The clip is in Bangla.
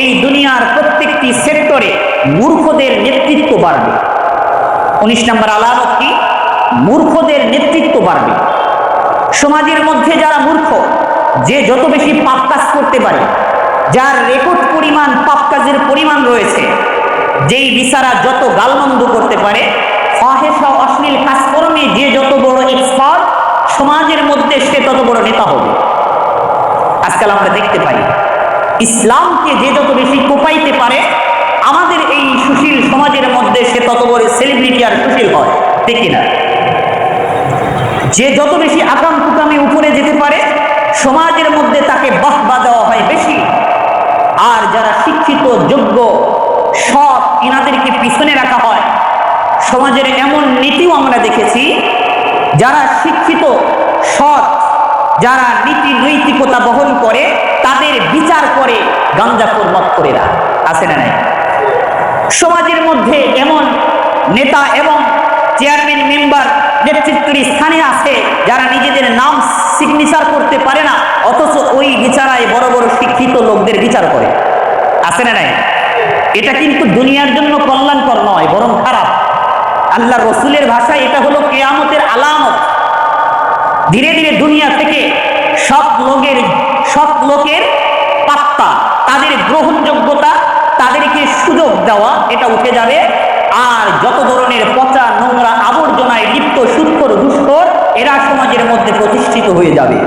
এই দুনিয়ার প্রত্যেকটি সেক্টরে মূর্খদের নেতৃত্ব বাড়বে। উনিশ নম্বর আলামত কি? মূর্খদের নেতৃত্ব বাড়বে। সমাজের মধ্যে যারা মূর্খ, যে যত বেশি পাপ কাজ করতে পারে, যার রেকর্ড পরিমাণ পাপ কাজের পরিমাণ রয়েছে, যেই বিচারা যত গালমন্দ করতে পারে ফাহেসা অশ্লীল কাজকর্মে যে যত বড় এক্সপার্ট সমাজের মধ্যে সে তত বড় নেতা হবে। আজকাল আমরা দেখতে পাই ইসলামকে যে যত বেশি কোপাইতে পারে, আমাদের এই সুশীল সমাজের মধ্যে সে তত বড় সেলিব্রিটি আর সুশীল হয় দেখি না যে যত বেশি আকাম কুকামে উপরে যেতে পারে, সমাজের মধ্যে তাকে বাহবা দেওয়া হয় বেশি। আর যারা শিক্ষিত, যোগ্য, সৎ ইনাদেরকে পিছনে রাখা হয়, সমাজের এমন নীতিও আমরা দেখেছি, যারা শিক্ষিত, সৎ, যারা নীতি নৈতিকতা বহন করে তাদের বিচার করে গাঞ্জাখোর মৎকরেরা আছে না নাই? সমাজের মধ্যে এমন নেতা এবং চেয়ারম্যান মেম্বার নেতৃত্বের স্থানে আছে, যারা নিজেদের নাম সিগনেচার করতে পারে না, অথচ ওই বিচারায় বড় বড় শিক্ষিত লোকদের বিচার করে। আছে না নাই? এটা কিন্তু দুনিয়ার জন্য কল্যাণকর নয়, বরং খারাপ। আল্লাহ রসুলের ভাষায় এটা হলো কেয়ামতের আলামত। ধীরে ধীরে দুনিয়া থেকে সব লোকের সব লোকের তাদের গ্রহণযোগ্যতা, তাদেরকে সুযোগ দেওয়া, এটা উঠে যাবে। আর যত ধরনের পচা, নোংরা আবর্জনায় লিপ্ত সুস্থর দুষ্কর, এরা সমাজের মধ্যে প্রতিষ্ঠিত হয়ে যাবে।